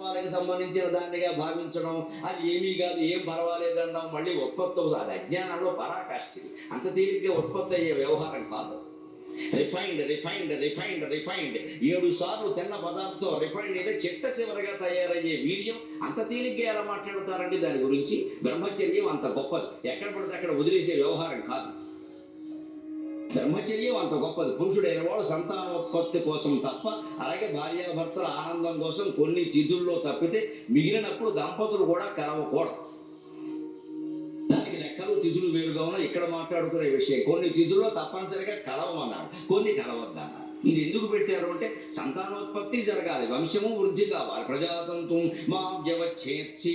వాళ్ళకి సంబంధించిన దానిగా భావించడం అది ఏమీ కాదు ఏం పర్వాలేదు అంటాం. మళ్ళీ ఉత్పత్తి అవుతుంది. అది అజ్ఞానంలో పరాకాష్ఠి. అంత తేలిగ్గా ఉత్పత్తి అయ్యే వ్యవహారం కాదు. రిఫైన్డ్ రిఫైన్డ్ రిఫైన్డ్ రిఫైన్డ్ ఏడు సార్లు తిన్న పదార్థం రిఫైన్డ్ అయితే చిట్ట చివరిగా తయారయ్యే వీర్యం అంత తేలిగ్గా ఎలా మాట్లాడతారండి? దాని గురించి బ్రహ్మచర్యం అంత గొప్పది. ఎక్కడ పడితే అక్కడ వదిలేసే వ్యవహారం కాదు. బ్రహ్మచర్యం అంత గొప్పది పురుషుడైన వాడు సంతానోత్పత్తి కోసం తప్ప అలాగే భార్యాభర్తల ఆనందం కోసం కొన్ని తిథుల్లో తప్పితే మిగిలినప్పుడు దంపతులు కూడా కలవకూడదు. దానికి లెక్కలు తిథులు వేరుగా ఉన్నాయి. ఇక్కడ మాట్లాడుకునే విషయం. కొన్ని తిథుల్లో తప్పనిసరిగా కలవమన్నారు. కొన్ని కలవద్దన్నారు. ఇది ఎందుకు పెట్టారు అంటే సంతానోత్పత్తి జరగాలి వంశము వృద్ధి కావాలి. ప్రజాతంతు మా వ్యవచ్ఛేత్సీ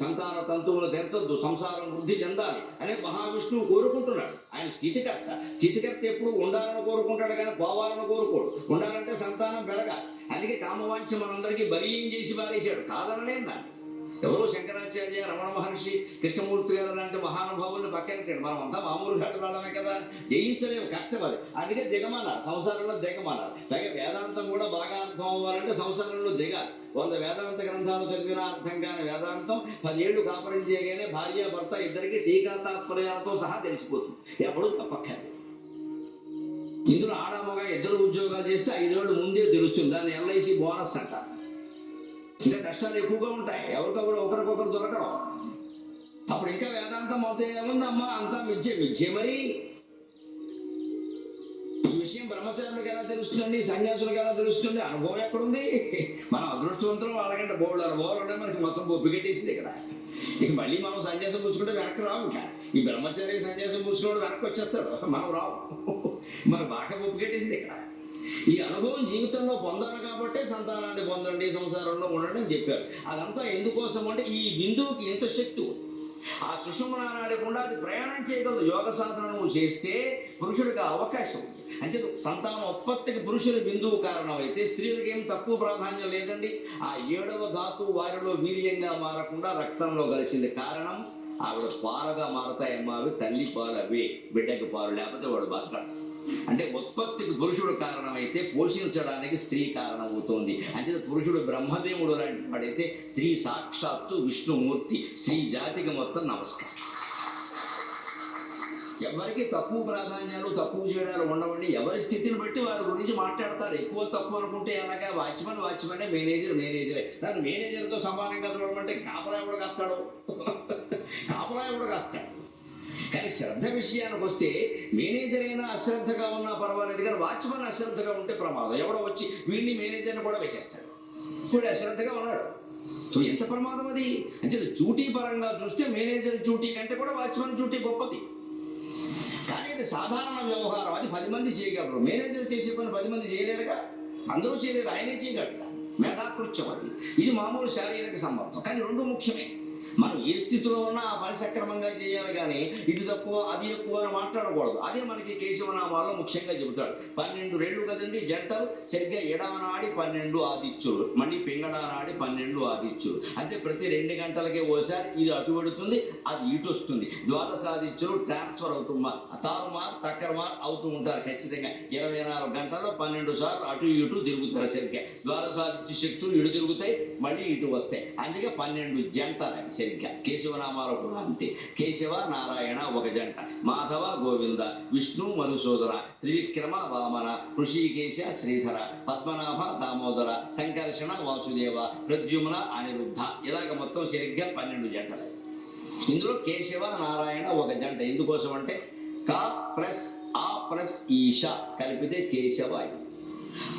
సంతాన తంతువులు తెరచొద్దు సంసారం వృద్ధి చెందాలి అనే మహావిష్ణువు కోరుకుంటున్నాడు. ఆయన స్థితికర్త. స్థితికర్త ఎప్పుడు ఉండాలని కోరుకుంటాడు కానీ పోవాలని కోరుకోడు. ఉండాలంటే సంతానం పెరగాలి. అందుకే కామవాంఛ మనందరికీ బలీయం చేసి పారేశాడు. కాదనలేం దాన్ని. ఎవరో శంకరాచార్య రమణ మహర్షి కృష్ణమూర్తి గారు లాంటి మహానుభావుల్ని పక్కనట్టాడు మనం అంతా మామూలు ఘాటు కదా. జయించలేము కష్టం అది అందుకే దిగమన్నారు సంసారంలో దిగమన్నారు పైగా వేదాంతం కూడా బాగా అర్థం అవ్వాలంటే సంసారంలో దిగాలి. వంద వేదాంత గ్రంథాలు చదివిన అర్థం కాని వేదాంతం పదేళ్ళు కాపురం చేయగానే భార్య భర్త ఇద్దరికి టీకా తాత్పర్యాలతో సహా తెలిసిపోతుంది. ఎప్పుడు తప్పక్కర్లేదు. ఇందులో ఆడమగా ఇద్దరు ఉద్యోగాలు చేస్తే ఐదేళ్ళు ముందే తెలుస్తుంది. దాన్ని ఎల్ఐసి బోనస్ అంటారు. ఇంకా కష్టాలు ఎక్కువగా ఉంటాయి. ఎవరికొకరు ఒకరికొకరు దొరకరు. అప్పుడు ఇంకా వేదాంతం అవుతే ఏముందమ్మా? అంతా మిచ్చే మిచ్చే మరి. ఈ విషయం బ్రహ్మచారులకు ఎలా తెలుస్తుంది సన్యాసులకు ఎలా తెలుస్తుంది అనుభవం ఎక్కడుంది? మనం అదృష్టవంతులు వాళ్ళకంటే బోర్డు అనుభవాలు ఉంటే మనకి మొత్తం బొప్పికెట్టేసింది ఇక్కడ. ఇక మళ్ళీ మనం సన్యాసం పుచ్చుకుంటే వెనక్కి రావు ఇంకా. ఈ బ్రహ్మచారి సన్యాసం పుచ్చుకున్నాడు వెనక్కి వచ్చేస్తాడు. మనం రావు. మన బాగా బొప్పికెట్టేసింది ఇక్కడ. ఈ అనుభవం జీవితంలో పొందాలి కాబట్టే సంతానాన్ని పొందండి సంసారంలో ఉండండి అని చెప్పారు. అదంతా ఎందుకోసం అంటే ఈ బిందువుకి ఎంత శక్తి ఉంది. ఆ సుషుమనాడకుండా అది ప్రయాణం చేయగలదు. యోగ సాధనము చేస్తే పురుషుడికి అవకాశం ఉంది. అంటే సంతానం ఉత్పత్తికి పురుషుల బిందువు కారణం అయితే స్త్రీలకు ఏం తక్కువ ప్రాధాన్యం లేదండి. ఆ ఏడవ ధాతు వారిలో వీర్యంగా మారకుండా రక్తంలో కలిసింది కారణం ఆవిడ పాలుగా మారతాయమ్మా అవి తల్లి పాలు అవి బిడ్డకి పాలు లేకపోతే వాడు బతకడు. అంటే ఉత్పత్తికి పురుషుడు కారణమైతే పోషించడానికి స్త్రీ కారణమవుతోంది. అంటే పురుషుడు బ్రహ్మదేవుడు లాంటి వాడైతే స్త్రీ సాక్షాత్తు విష్ణుమూర్తి స్త్రీ జాతికి మొత్తం నమస్కారం. ఎవరికి తక్కువ ప్రాధాన్యాలు తక్కువ చేయడాలు ఉండవండి. ఎవరి స్థితిని బట్టి వారి గురించి మాట్లాడతారు. ఎక్కువ తక్కువ అనుకుంటే ఎలాగా? వాచ్మెన్ వాచ్మనే మేనేజర్ మేనేజరే. నన్ను మేనేజర్తో సమానంగా చూడమంటే కాపలా ఎవడు కాస్తాడు? కాపలా ఎవడు కాస్తాడు? కానీ శ్రద్ధ విషయానికి వస్తే మేనేజర్ అయినా అశ్రద్ధగా ఉన్నా పర్వాలేదు కానీ వాచ్మెన్ అశ్రద్ధగా ఉంటే ప్రమాదం. ఎవడో వచ్చి వీడిని మేనేజర్ని కూడా వేసేస్తాడు. వీడు అశ్రద్ధగా ఉన్నాడు. సో ఎంత ప్రమాదం అది? అంటే డ్యూటీ పరంగా చూస్తే మేనేజర్ డ్యూటీ కంటే కూడా వాచ్మెన్ డ్యూటీ గొప్పది. కానీ ఇది సాధారణ వ్యవహారం. అది పది మంది చేయగలరు. మేనేజర్ చేసే పని పది మంది చేయలేరుగా? అందరూ చేయలేరు. ఆయనే చేయగలరు మేధాకృత్యం అది. ఇది మామూలు శారీరక సంబంధం. కానీ రెండు ముఖ్యమే. మనం ఏ స్థితిలో ఉన్నా ఆ పని సక్రమంగా చేయాలి కానీ ఇది తక్కువ అది ఎక్కువ అని మాట్లాడకూడదు. అదే మనకి కేశవనామాల్లో ముఖ్యంగా చెబుతాడు. పన్నెండు రెండు కదండి జంటలు? సరిగ్గా ఎడమనాడి పన్నెండు ఆదిత్యులు. మళ్ళీ పింగడానాడి పన్నెండు ఆదిత్యులు. అంటే ప్రతి రెండు గంటలకే ఓసారి ఇది అటు పెడుతుంది అది ఇటు వస్తుంది. ద్వాదశాదిత్యులు ట్రాన్స్ఫర్ అవుతుమ్మా తారుమార్ టక్కరమార్ అవుతూ ఉంటారు ఖచ్చితంగా. ఇరవై నాలుగు గంటల్లో పన్నెండు సార్లు అటు ఇటు తిరుగుతారు సరిగ్గా. ద్వాదశాదిత్య శక్తులు ఇటు తిరుగుతాయి మళ్ళీ ఇటు వస్తాయి. అందుకే పన్నెండు జంటలు సరిగ్గా కేశవనామాలు కూడా అంతే. కేశవ నారాయణ ఒక జంట మాధవ గోవింద విష్ణు మధుసూదన త్రివిక్రమ వామన ఋషికేశ శ్రీధర పద్మనాభ దామోదర సంకర్షణ వాసుదేవ ప్రద్యుమ్న అనిరుద్ధ. ఇలాగ మొత్తం సరిగ్గా పన్నెండు జంటలు. ఇందులో కేశవ నారాయణ ఒక జంట ఎందుకోసం అంటే కా ప్లస్ ఆ ప్లస్ ఈష కలిపితే కేశవ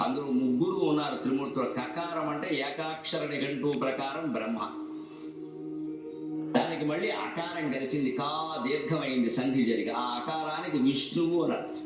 అందులో ముగ్గురు ఉన్నారు త్రిమూర్తులు. కకారం అంటే ఏకాక్షర నిఘంటు ప్రకారం బ్రహ్మ. మళ్ళీ అకారం కలిసింది కా దీర్ఘమైంది సంధి జరిగి. ఆ అకారానికి విష్ణువు అని అర్థం.